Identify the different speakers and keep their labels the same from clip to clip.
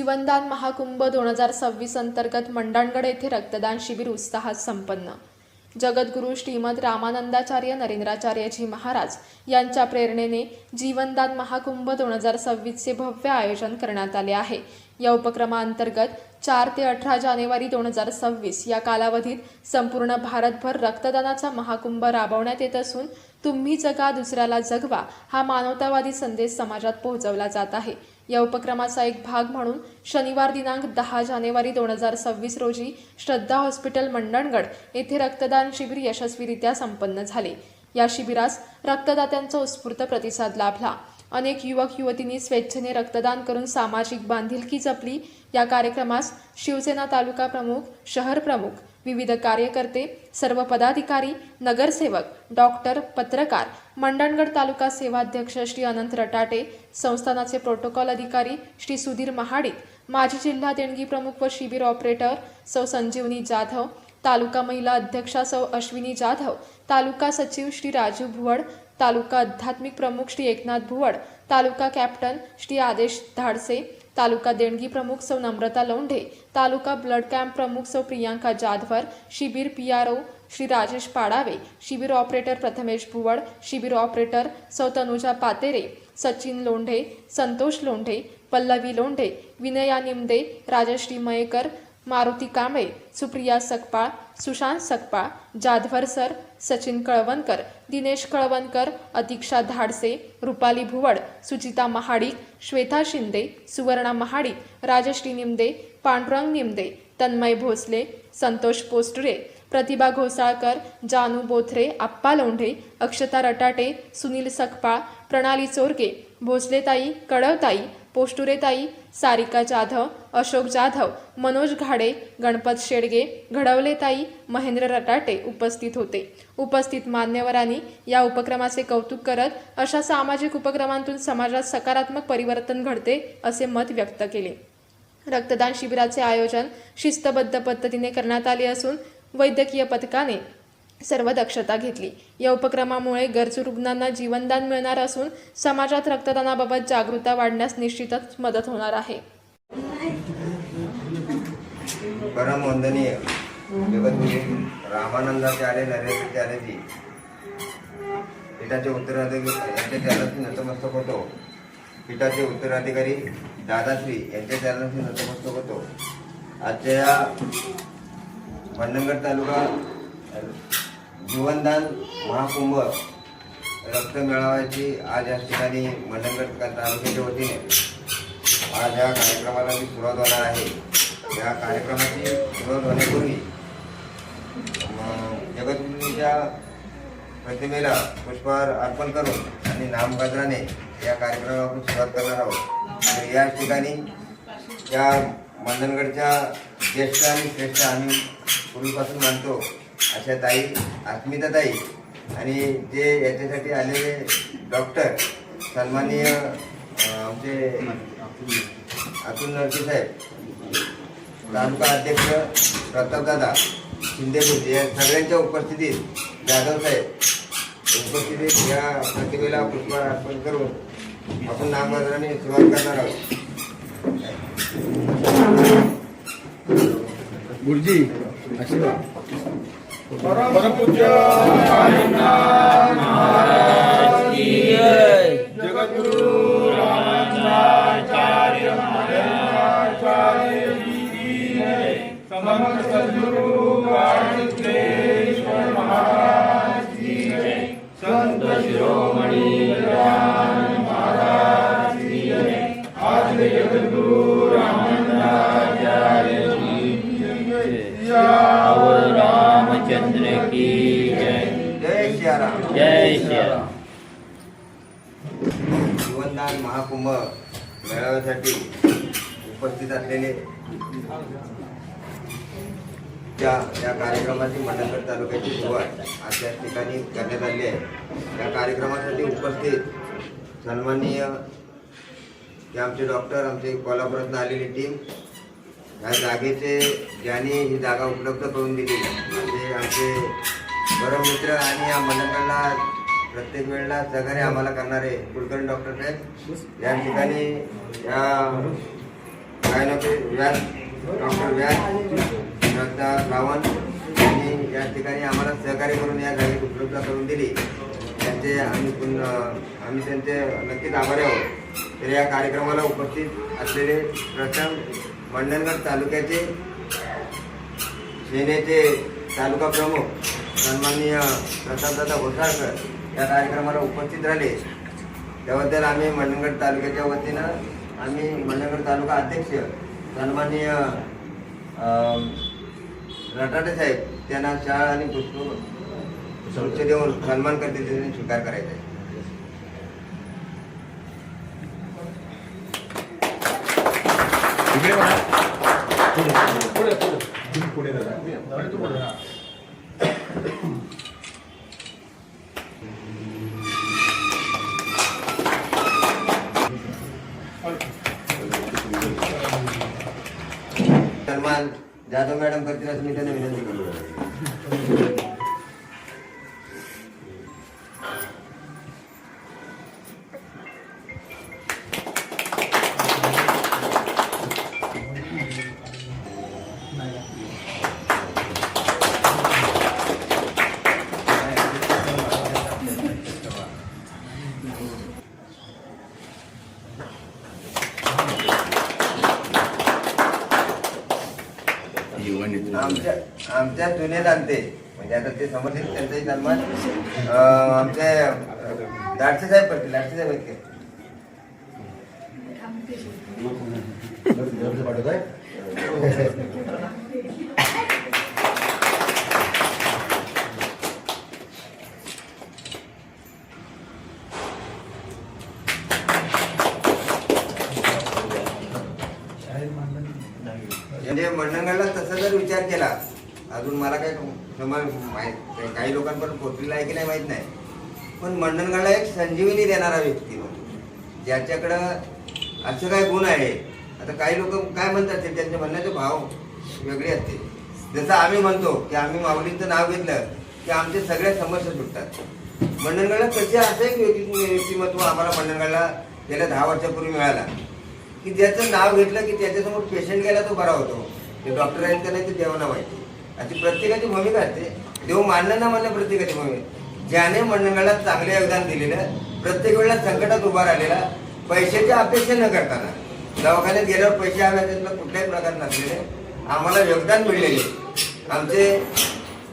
Speaker 1: जीवनदान महाकुंभ दोन हजार सव्वीस अंतर्गत मंडणगड येथे रक्तदान शिबिर उत्साहात संपन्न. जगद्गुरू श्रीमद रामानंदाचार्य नरेंद्राचार्यजी महाराज यांच्या प्रेरणेने जीवनदान महाकुंभ दोन हजार सव्वीसचे भव्य आयोजन करण्यात आले आहे. या उपक्रमाअंतर्गत चार ते अठरा जानेवारी दोन हजार सव्वीस या कालावधीत संपूर्ण भारतभर रक्तदानाचा महाकुंभ राबवण्यात येत असून तुम्ही जगा दुसऱ्याला जगवा हा मानवतावादी संदेश समाजात पोहोचवला जात आहे. या उपक्रमाचा एक भाग म्हणून शनिवार दिनांक दहा जानेवारी दोन हजार सव्वीस रोजी श्रद्धा हॉस्पिटल मंडणगड येथे रक्तदान शिबिर यशस्वीरित्या संपन्न झाले. या शिबिरास रक्तदात्यांचा उत्स्फूर्त प्रतिसाद लाभला. अनेक युवक युवतींनी स्वेच्छेने रक्तदान करून सामाजिक बांधिलकी जपली. या कार्यक्रमास शिवसेना तालुका प्रमुख शहर प्रमुख विविध कार्यकर्ते सर्व पदाधिकारी नगरसेवक डॉक्टर पत्रकार मंडणगड तालुका सेवाध्यक्ष श्री अनंत रटाटे संस्थानाचे प्रोटोकॉल अधिकारी श्री सुधीर महाडिक माजी जिल्हा देणगी प्रमुख व शिबिर ऑपरेटर सौ संजीवनी जाधव तालुका महिला अध्यक्षा सौ अश्विनी जाधव तालुका सचिव श्री राजू भुवड तालुका आध्यात्मिक प्रमुख श्री एकनाथ भुवड तालुका कॅप्टन श्री आदेश धाडसे तालुका देणगी प्रमुख सौ नम्रता लोंढे तालुका ब्लड कॅम्प प्रमुख सौ प्रियांका जाधवर शिबिर P R O Shri Rajesh Padave शिबिर ऑपरेटर प्रथमेश भुवड शिबिर ऑपरेटर सौ तनुजा पातेरे सचिन लोंढे संतोष लोंढे पल्लवी लोंढे विनया निमदे राजश्री मयेकर मारुती कांबळे सुप्रिया सकपाळ सुशांत सकपाळ जाधवर सर सचिन कळवणकर दिनेश कळवणकर अतिक्षा धाडसे रुपाली भुवड सुचिता महाडिक श्वेता शिंदे सुवर्णा महाडिक राजश्री निमदे पांडुरंग निमदे तन्मय भोसले संतोष पोस्टरे प्रतिभा घोसाळकर जानू बोथरे आप्पा लोंढे अक्षता रटाटे सुनील सकपाळ प्रणाली चोरके भोसलेताई कडवताई पोष्टुरेताई सारिका जाधव अशोक जाधव मनोज घाडे गणपत शेडगे घडवलेताई महेंद्र रटाटे उपस्थित होते. उपस्थित मान्यवरांनी या उपक्रमाचे कौतुक करत अशा सामाजिक उपक्रमांतून समाजात सकारात्मक परिवर्तन घडते असे मत व्यक्त केले. रक्तदान शिबिराचे आयोजन शिस्तबद्ध पद्धतीने करण्यात आले असून वैद्यकीय पथकाने सर्व दक्षता घेतली. या उपक्रमामुळे गरजू रुग्णांना जीवनदान मिळणार असून समाजात रक्तदानाबाबत जागरूकता वाढण्यास निश्चितच मदत होणार आहे.
Speaker 2: परम वंदनीय. रामानंदाचार्य नरेंद्रचार्यजी पीठाचे उत्तराधिकारी यांच्या चरणाशी नतमस्तक होतो. पीठाचे उत्तराधिकारी दादाश्री यांच्या चरणाशी नतमस्तक होतो. आजच्या या मंडणगड तालुका जीवनदान महाकुंभ रक्त मेळाव्याची आज या ठिकाणी मंडणगड तालुक्याच्या वतीने आज या कार्यक्रमाला जी सुरुवात होणार आहे. या कार्यक्रमाची सुरुवात होण्यापूर्वी अं, जगद्गुरूंच्या प्रतिमेला पुष्पहार अर्पण करून आणि नामगजराने या कार्यक्रमाला आपण सुरुवात करणार आहोत. तर या ठिकाणी या मंडणगडच्या ज्येष्ठ आणि श्रेष्ठ आम्ही पूर्वीपासून मानतो. अशा ताई अस्मिताताई आणि जे याच्यासाठी आलेले डॉक्टर सन्माननीय आमचे अतुल नरसी साहेब तालुका अध्यक्ष प्रतापदादा शिंदेभूत या सगळ्यांच्या उपस्थितीत जाधव साहेब उपस्थितीत या प्रतिमेला पुष्पहार अर्पण करून आपण नामबाजाराने सुरुवात करणार आहोत.
Speaker 3: गुरुजी आशीर्वाद.
Speaker 4: परमपूज्य जगद्गुरु रामानंदाचार्य महाराजाचार्य समर्थ सद्गुरु कार्तिकेश्वर महाराज की संत शिरोमणी महाराज की आज जगद्गुरु
Speaker 2: मेळाव्यासाठी उपस्थित असलेले त्या या कार्यक्रमाची मंडणगड तालुक्याची सुरुवात आज या ठिकाणी करण्यात आली आहे या कार्यक्रमासाठी उपस्थित सन्माननीय जे आमचे डॉक्टर आमचे कोल्हापुरातून आलेली टीम या जागेचे ज्यांनी ही जागा उपलब्ध करून दिली. म्हणजे आमचे बरं मित्र आणि या मंडळाला प्रत्येक वेळेला सहकार्य आम्हाला करणारे कुलकर्णी डॉक्टर साहेब या ठिकाणी या गायनोचे व्यास डॉक्टर व्यास श्रद्धा रावण यांनी या ठिकाणी आम्हाला सहकार्य करून या जागेत उपलब्ध करून दिली. त्यांचे आम्ही पुन्हा आम्ही त्यांचे नक्कीच आभारी आहोत. तर या कार्यक्रमाला उपस्थित असलेले प्रथम मंडणगड तालुक्याचे सेनेचे तालुका प्रमुख सन्माननीय प्रतापदादा घोसाळकर या कार्यक्रमाला उपस्थित राहिले. त्याबद्दल आम्ही मंडणगड तालुक्याच्या वतीनं आम्ही मंडणगड तालुका अध्यक्ष सन्माननीय रटाटे साहेब त्यांना शाळा आणि पुष्प उच्च देऊन सन्मान करतील त्यांनी स्वीकार करायचा आहे.
Speaker 3: बघा. पुढे. पुढे पुढे.
Speaker 2: जाधव मॅडम करतील असं मी त्यांना विनंती करू आमच्या जुने जाणते म्हणजे आता ते समजतील त्यांचाही जन्म आमचे अं, दाडसे साहेब करतील दाडसे साहेब आहेत का? म्हणजे मंडणगडला तसा जर विचार केला अजून मला काही समज माहीत काही लोकांपर्यंत पोचलेला आहे की नाही माहीत नाही पण मंडणगडला एक संजीवनी देणारा व्यक्ती ज्याच्याकडं असं काय गुण आहे आता काही लोक काय म्हणतात ते त्यांचे म्हणण्याचे भाव वेगळे असते जसं आम्ही म्हणतो की आम्ही माऊलींचं नाव घेतलं की आमचे सगळ्या समस्या सुटतात. मंडणगडला कसे असं एक व्यक्ती व्यक्तिमत्व आम्हाला मंडणगडला गेल्या दहा वर्षापूर्वी मिळाला. की ज्याचं नाव घेतलं की त्याच्यासमोर पेशंट गेला तो बरा होतो. ते डॉक्टर आहेत का नाही ते देवाना माहिती. अशी प्रत्येकाची भूमिका असते. देव मानणं ना म्हणणं प्रत्येकाची भूमिका. ज्याने मंडळाला चांगले योगदान दिलेलं प्रत्येक वेळेला संकटात उभा राहिलेला पैशाची अपेक्षा न करताना. दवाखान्यात गेल्यावर पैसे हवे त्यातलं कुठल्याही प्रकार नसलेले. आम्हाला योगदान मिळलेले. आमचे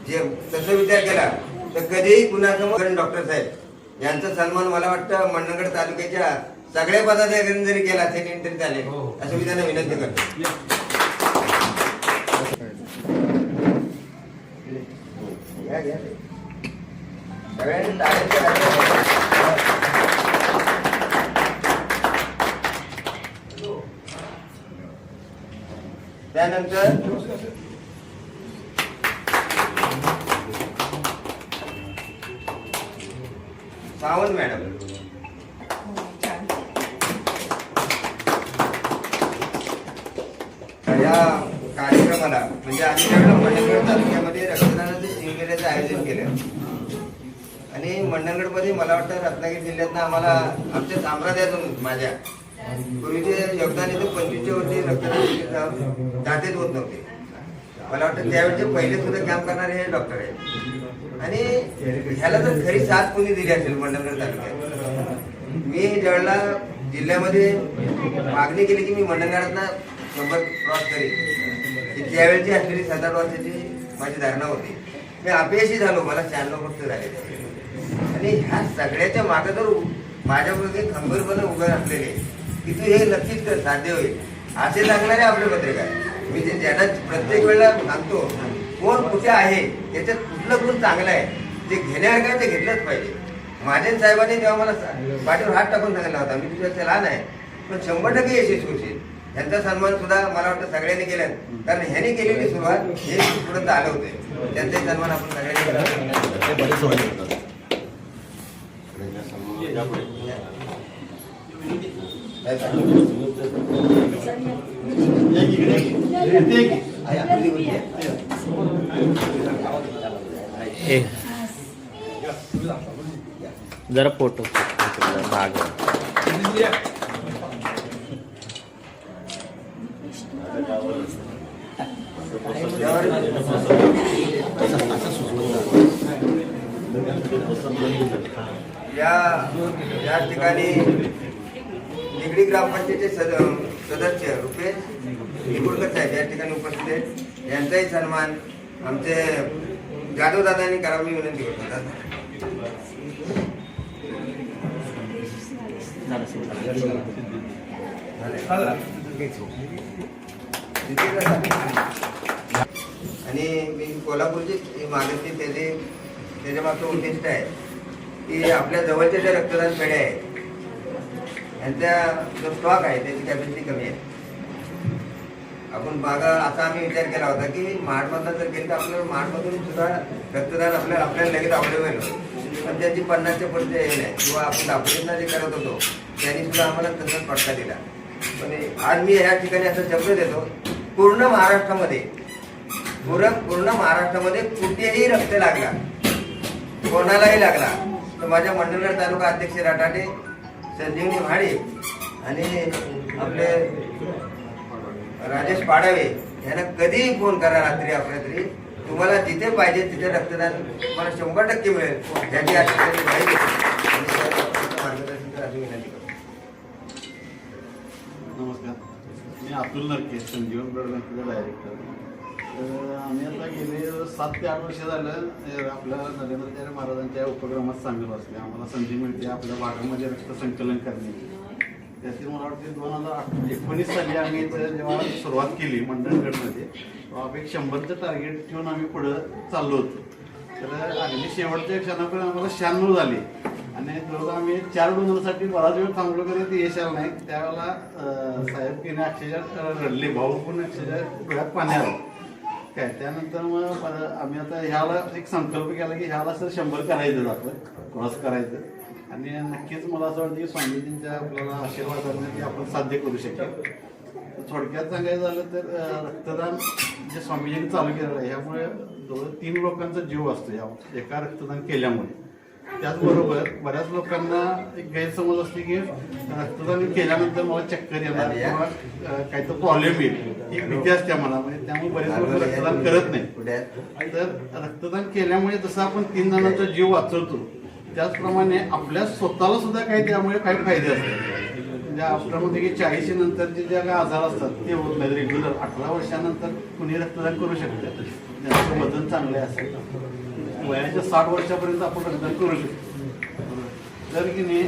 Speaker 2: जे तसं विचार केला तर कधीही कुणासमोर डॉक्टर साहेब यांचा सन्मान मला वाटतं मंडणगड तालुक्याच्या सगळ्या पदाधिकाऱ्यांनी जरी केला असेल तरी चालेल असं मी त्यांना विनंती करतो. सगळ्यांनी टाळ्यांच्या गजरात त्यानंतर सावंत मॅडम. या कार्यक्रमाला म्हणजे आम्ही त्यावेळेला तालुक्यामध्ये रक्तदानाचे शिबिराचं आयोजन केलं. आणि मंडणगडमध्ये मला वाटतं रत्नागिरी जिल्ह्यातनं आम्हाला आमच्या साम्राज्यातून माझ्या पूर्वीचे योगदान इथे पंचवीसच्या वरती रक्तदान दातेच होत नव्हते. मला वाटतं त्यावेळेचे पहिले सुद्धा काम करणारे हे डॉक्टर आहेत. आणि ह्याला तर खरी साथ कोणी दिली असेल मंडणगड तालुक्यात? मी ज्यावेळेला जिल्ह्यामध्ये मागणी केली की मी मंडणगडातनं शंभर क्रॉस करेन त्यावेळेची असलेली सात आठ वर्षाची माझी धारणा होती. मी अपयशी झालो मला शहाण्णव फक्त झाले. आणि ह्या सगळ्याच्या मागे जर माझ्यामध्ये खंबीरपणे उभे असलेले की तू हे नक्कीच कर साध्य होईल. असे सांगणारे आपले पत्रकार मी जे ज्यांना प्रत्येक वेळेला सांगतो कोण कुठे आहे त्याच्यात कुठलं गुण चांगलं आहे जे घेण्यासारखं काय ते घेतलंच पाहिजे. माझ्या साहेबांनी तेव्हा मला पाठीवर हात टाकून सांगितला होता मी तुझ्या लहान आहे पण शंभर टक्के यशस्वी होशील. ह्यांचा सन्मान सुद्धा मला वाटतं सगळ्यांनी केला कारण ह्याने केलेली सुरुवात हे पुढे आलं होते. त्यांचे सन्मान आपण सगळ्यांनी केला.
Speaker 3: ते बरेच सोहळे होतात.
Speaker 2: असं सांगू? या या ठिकाणी निगडी ग्रामपंचायतीचे सद सदस्य रुपेश निगुडकर साहेब या ठिकाणी उपस्थित आहेत. यांचाही सन्मान आमचे जाधव दादांनी करावी विनंती करतो. दादा. आणि मी कोल्हापूरची मागणी त्याचे त्याच्या मागचं उद्दिष्ट आहे. की आपल्या जवळच्या ज्या रक्तदान पेढ्या आहेत यांचा जो स्टॉक आहे त्याची कॅपॅसिटी कमी आहे. आपण मागा असा आम्ही विचार केला होता की महाडमधनं जर गेलं तर आपल्याला महाडमधून सुद्धा रक्तदान आपल्याला आपल्याला लगेच अवेलेबल पण त्याची पन्नासच्या पुढचे हे नाही. किंवा आपण दापोलींना जे करत होतो त्यांनी सुद्धा आम्हाला तसाच पडता दिला. पण आज मी या ठिकाणी असं शब्द देतो पूर्ण महाराष्ट्रामध्ये पूर्ण पूर्ण महाराष्ट्रामध्ये कुठेही रक्त लागला कोणालाही लागला तर माझ्या मंडलगड तालुका अध्यक्ष राटाटे संजीवनी भाडे आणि आपले राजेश पाडावे यांना कधीही फोन करा रात्री आपल्या तरी. तुम्हाला जिथे पाहिजे तिथे रक्तदान तुम्हाला शंभर टक्के मिळेल. याची या ठिकाणी माहिती मार्गदर्शन करा अशी विनंती करतो
Speaker 3: नमस्कार. मी अतुल नरके संजीवन ब्लड बँकेचा डायरेक्टर तर आम्ही आता गेले सात ते आठ वर्ष झालं आपल्या नरेंद्राचार्य महाराजांच्या उपक्रमात सांगत असते आम्हाला संधी मिळते आपल्या भागामध्ये रक्त संकलन करण्याची त्यातील मला वाटते दोन हजार आठ म्हणजे एकोणीस साली आम्ही जेव्हा सुरुवात केली मंडणगडमध्ये तेव्हा एक शंभरचं टार्गेट ठेवून आम्ही पुढं चाललो होतो. तर अगदी शेवटच्या क्षणापर्यंत आम्हाला शहाण्णव झाले. आणि जवळ आम्ही चार डोनरसाठी बराच वेळ थांबलो तरी ते यश आलं नाही. त्यावेळेला साहेब तिने अक्षरशः रडले. भाऊ पण अक्षरशः पाण्यावर काय त्यानंतर मग परत आम्ही आता ह्याला एक संकल्प केला की ह्याला सर शंभर करायचं आपण क्रॉस करायचं. आणि नक्कीच मला असं वाटतं की स्वामीजींच्या आपल्याला आशीर्वादाने ते आपण साध्य करू शकेल. थोडक्यात सांगायचं झालं तर रक्तदान जे स्वामीजींनी चालू केलेलं आहे यामुळे जवळ तीन लोकांचा जीव असतो या एका रक्तदान केल्यामुळे. त्याचबरोबर बऱ्याच लोकांना एक गैरसमज असते की रक्तदान केल्यानंतर मला चक्कर येणार किंवा अं, काही तर प्रॉब्लेम येईल ही भीती असते मनामध्ये त्यामुळे बरेच लोक रक्तदान करत नाही? तर रक्तदान केल्यामुळे जसं आपण तीन जणांचा जीव वाचवतो त्याचप्रमाणे आपल्या स्वतःला सुद्धा काही त्यामुळे काही फायदे असतात. म्हणजे आपल्यामध्ये की चाळीशी नंतरचे जे काही आजार असतात ते होत नाहीत रेग्युलर अठरा वर्षानंतर कुणी रक्तदान करू शकतं. ज्यांचं वजन चांगले असेल वयाच्या साठ वर्षापर्यंत आपण रक्तदान करू शकतो. तर की नाही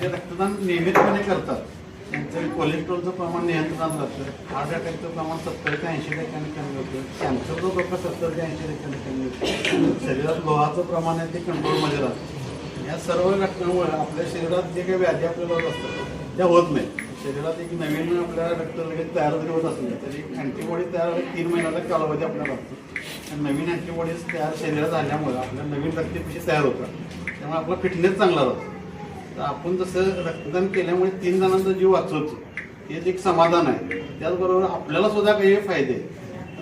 Speaker 3: जे रक्तदान नियमितपणे करतात त्यांचं कोलेस्ट्रॉलचं प्रमाण नियंत्रणात राहतं. हार्ट अटॅकचं प्रमाण सत्तर ते ऐंशी टक्क्यांनी कमी होतं. कॅन्सरचं धोका सत्तर ते ऐंशी टक्क्यांनी कमी होतं. शरीरात लोहाचं प्रमाण आहे ते कंट्रोलमध्ये राहतं. या सर्व घटनांमुळे आपल्या शरीरात जे काही व्याधी आपल्याला होत असतात त्या होत नाही शरीरात एक नवीन आपल्याला रक्त लगेच तयार जरी होत असले तरी अँटीबॉडी तयार तीन महिन्याचा कालावधी आपल्याला लागतो. आणि नवीन अँटीबॉडीज तयार शरीरात आल्यामुळे आपल्या नवीन रक्तपेशी तयार होतात. त्यामुळे आपला फिटनेस चांगला राहतो. तर आपण जसं रक्तदान केल्यामुळे तीन जणांचा जीव वाचवतो. हेच एक समाधान आहे. त्याचबरोबर आपल्याला सुद्धा काही फायदे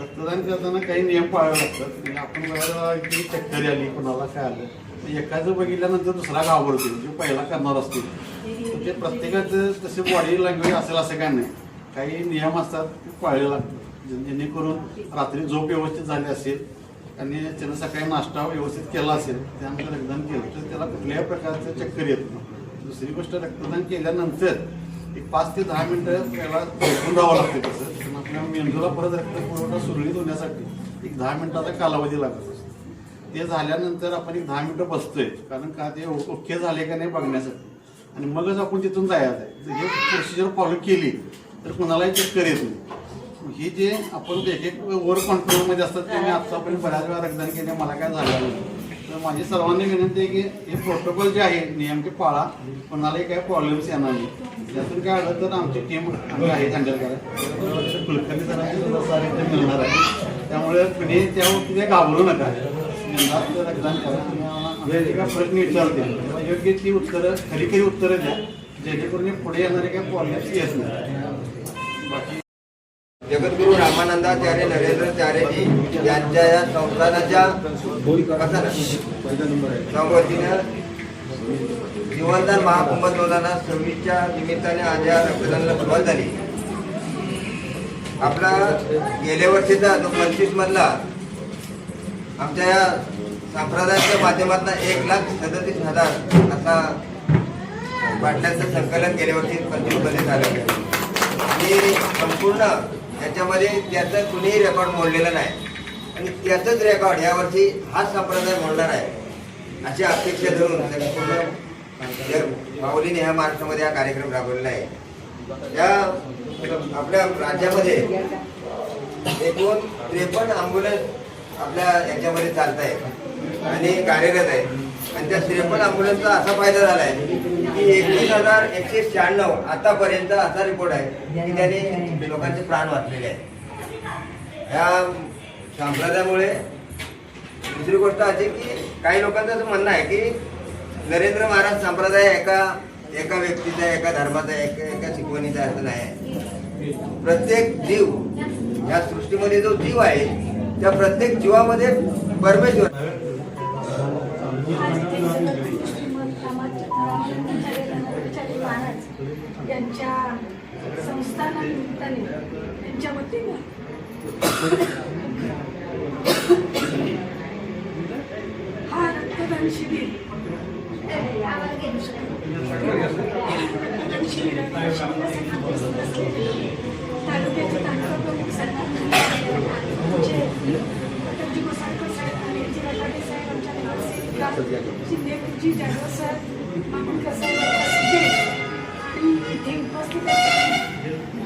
Speaker 3: रक्तदान करताना काही नियम पाळावे लागतात. म्हणजे आपण बघायला की चक्कर आली कोणाला काय आलं? तर एकाचं बघितल्यानंतर दुसरा घाबरतो जो पहिला करणार असतो. ते प्रत्येकाचं तसे बॉडी लँग्वेज असेल असं काय नाही. काही नियम असतात ते पाळले लागतात. जेणेकरून रात्री झोप व्यवस्थित झाली असेल आणि त्यानं सकाळी नाश्ता व्यवस्थित केला असेल त्यानंतर रक्तदान केलं तर त्याला कुठल्याही प्रकारचं चक्कर येत नाही. दुसरी गोष्ट रक्तदान केल्यानंतर एक पाच ते दहा मिनिटं त्याला झोपून राहावं लागते तसं आपल्या मेंदूला परत रक्त पुरवठा सुरळीत होण्यासाठी एक दहा मिनिटाचा कालावधी लागत असतो. ते झाल्यानंतर आपण एक दहा मिनिटं बसतोय कारण का ते ओके झाले का नाही बघण्यासाठी. आणि मगच आपण तिथून जायचं आहे. जर हे प्रोसिजर फॉलो केली तर कुणालाही चक्कर येत नाही. ही जे आपण एक एक ओव्हर कंट्रोलमध्ये असतात ते मी आत्तापर्यंत बऱ्याच वेळा रक्तदान केले मला काय झालं नाही. तर माझी सर्वांनी विनंती आहे की हे प्रोटोकॉल जे आहे नियम ते पाळा. कोणालाही काही प्रॉब्लेम्स येणार नाही. यातून काय आलं तर आमची टीम आम्ही आहे हँडल करायला. कुलकर्णी सरांची मिळणार आहे. त्यामुळे कुणी त्या तिथे घाबरू नका. रक्तदान करा आणि प्रश्न विचारते योग्य ती उत्तरं खरी खरी उत्तरं द्या. जेणेकरून पुढे येणारे काही प्रॉब्लेम्स येत नाही. बाकी
Speaker 2: जगद्गुरु रामानंदाचार्य नरेंद्रचार्यजी यांच्या या संस्थानाच्या वतीनं जीवनदान महाकुंभ दोन हजार सव्वीसच्या निमित्ताने आज या रक्तदानाला सुरुवात झाली. आपला गेल्या वर्षीचा जो पंचवीस मधला आमच्या या संप्रदायाच्या माध्यमातून एक लाख सदतीस हजार असा बाटल्यांचं संकलन गेल्या वर्षी पंचवीसमध्ये झालं. आणि संपूर्ण त्याच्यामध्ये त्याचं कुणीही रेकॉर्ड मोडलेलं नाही. आणि त्याचंच रेकॉर्ड यावरती हाच संप्रदाय मोडणार आहे. अशी अपेक्षा धरून संपूर्ण या माऊलीने ह्या महाराष्ट्रामध्ये हा कार्यक्रम राबवलेला आहे. या आपल्या राज्यामध्ये एकूण त्रेपन्न अँब्युलन्स आपल्या याच्यामध्ये चालत आहे आणि कार्यरत आहे आणि त्या त्रेपन्न अँब्युलन्सचा असा फायदा झाला आहे की एकवीस हजार एकशे शहाण्णव आतापर्यंत असा रिपोर्ट आहे की त्याने लोकांचे प्राण वाचलेले आहेत. या संप्रदायामुळे दुसरी गोष्ट अशी की काही लोकांचं असं म्हणणं आहे की नरेंद्र महाराज संप्रदाय एका एका व्यक्तीचा एका धर्माचा एका एका शिकवणीचा असं नाही. आहे प्रत्येक जीव या सृष्टीमध्ये जो जीव आहे त्या प्रत्येक जीवामध्ये परमेश्वर
Speaker 5: संस्थानानिमित्ताने त्यांच्या वतीनं हा रक्तदान शिबिर रक्तदान शिबिरात शिबिरासाठी उपस्थित असलेले तालुक्याचे तालुका प्रमुख सरकार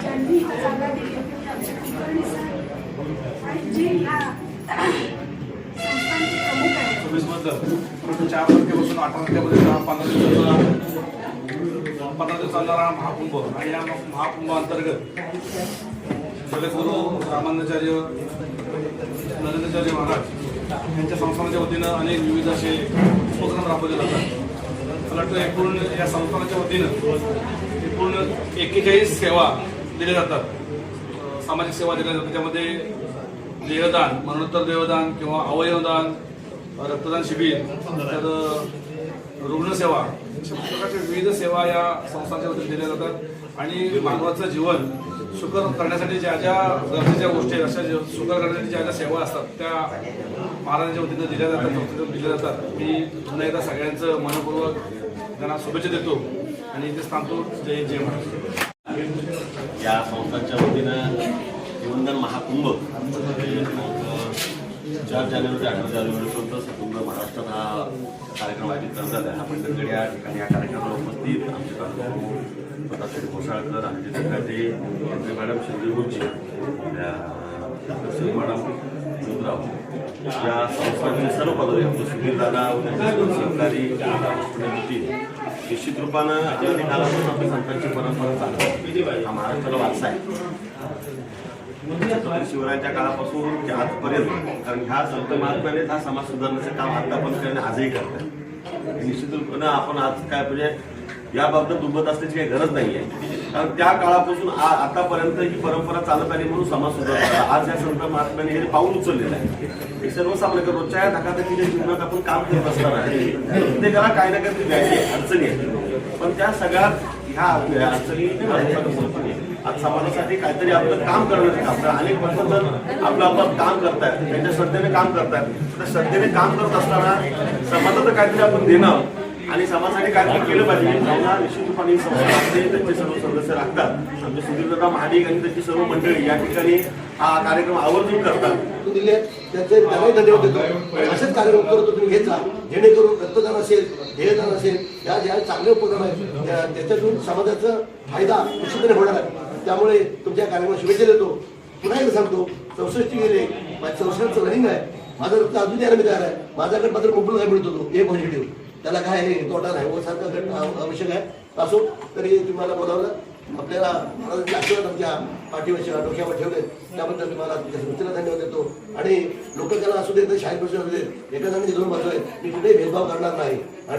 Speaker 5: त्यांनी जागा दिली. कुलकर्णी आणि जे ह्या संस्थांचे प्रमुख आहेत.
Speaker 6: चार तारखेपासून अठरा हा पंधरा दिवसाचा पंधरा दिवस चालणारा महाकुंभ आणि या महाकुंभ अंतर्गत जगद्गुरू रामानंदाचार्य नरेंद्रचार्य महाराज यांच्या संस्थानाच्या वतीनं अनेक विविध असे उपक्रम राबवले जातात. मला वाटतं एकूण या संस्थानाच्या वतीनं एकूण एकेचाळीस सेवा दिले जातात. सामाजिक सेवा दिल्या जातात. त्यामध्ये देहदान मरणोत्तर देहदान किंवा अवयवदान रक्तदान शिबिर तर रुग्णसेवा अशा प्रकारच्या विविध सेवा या संस्थांच्या वतीने दिल्या जातात. आणि मानवाचं जीवन सुकर करण्यासाठी ज्या ज्या गरजेच्या गोष्टी आहेत, अशा जे- सुकर करण्यासाठी ज्या ज्या सेवा असतात त्या महाराजांच्या वतीनं दिल्या जातात संस्थेतून दिल्या जातात. मी पुन्हा एकदा सगळ्यांचं मनपूर्वक त्यांना शुभेच्छा देतो. आणि इथे थांबतो. जय जय महाराज
Speaker 7: या संस्थांच्या वतीनं जीवनदान महाकुंभ चार जानेवारी ते अठरा जानेवारीपर्यंत संपूर्ण महाराष्ट्रात हा कार्यक्रम आयोजित करण्यात आला आहे. आपण सगळे या ठिकाणी या कार्यक्रमाला उपस्थित आमचे तालुका स्वतःसाठी घोसाळकर आमचे जिल्हाधिकारी Kendre madam Sanjay doctor madam Sudhrav या संस्थांचे सर्व पदाधिकारी आमचे सुधीर दादा त्यांचे सहकारी हॉस्पिटल निश्चित रूपानं अतिशय कालापासून आपल्या संतांची परंपरा चालू हा महाराष्ट्राला वारसा आहे. शिवरायांच्या काळापासून ते आजपर्यंत कारण ह्या संत महात्म्यानेच हा समाज सुधारण्याचं काम आतापर्यंत त्याने आजही करतात निश्चित रूपानं आपण आज काय म्हणजे याबाबत दुबत असण्याची काही गरज नाही आहे कारण त्या काळापासून आतापर्यंत ही परंपरा चालत आली म्हणून समाज सुधारला आज या संत महात्म्याने हे पाऊल उचललेलं आहे. हे सर्वसामान्य रोजच्या या धकाधकीच्या जीवनात आपण काम करत असताना प्रत्येकाला काही ना काहीतरी व्याधी अडचणी आहेत. पण त्या सगळ्या ह्या अडचणी आज समाजासाठी काहीतरी आपलं काम करण्याचं काम. तर अनेक पद्धत आपलं आपलं काम करतायत त्यांच्या श्रद्धेने काम करतायत तर श्रद्धेने काम करत असताना समाजाचं काहीतरी आपण देणं आणि समाजासाठी काहीतरी केलं पाहिजे. त्यांना निश्चित रूपाने त्यांचे सर्व सदस्य राखतात. आमचे सुधीरदादा महाडिक आणि त्यांची सर्व मंडळी या ठिकाणी हा कार्यक्रम आवर्जून करतात.
Speaker 8: दिले त्याचे त्यालाही धन्यवाद देतो. असेच कार्यक्रम करतो तुम्ही घेतला जेणेकरून रक्तदान असेल ध्येयदान असेल या ज्या चांगले उपक्रम आहेत त्याच्यातून समाजाचा फायदा निश्चितपणे होणार आहे. त्यामुळे तुमच्या कार्यक्रमात शुभेच्छा देतो. पुन्हा एकदा सांगतो चौसष्ट गेले माझ्या चौसष्टचं रनिंग आहे. माझं रक्त अजून यायला मी तयार आहे. माझ्याकडे मात्र मुबलक काय मिळत होतो ए पॉझिटिव्ह त्याला काय नाही तोटा नाही व सारखा घट आवश्यक आहे. असो तरी तुम्हाला बोलावलं. आपल्याला महाराजांचे आशीर्वाद आमच्या डोक्यावर ठेवले. त्याबद्दल तुम्हाला तुमच्या सूचना धन्यवाद देतो. आणि लोक त्याला असू दे तर शाळेत बसून असू दे एका जणांची दोन बाजू आहेत मी कुठेही भेदभाव करणार नाही. आणि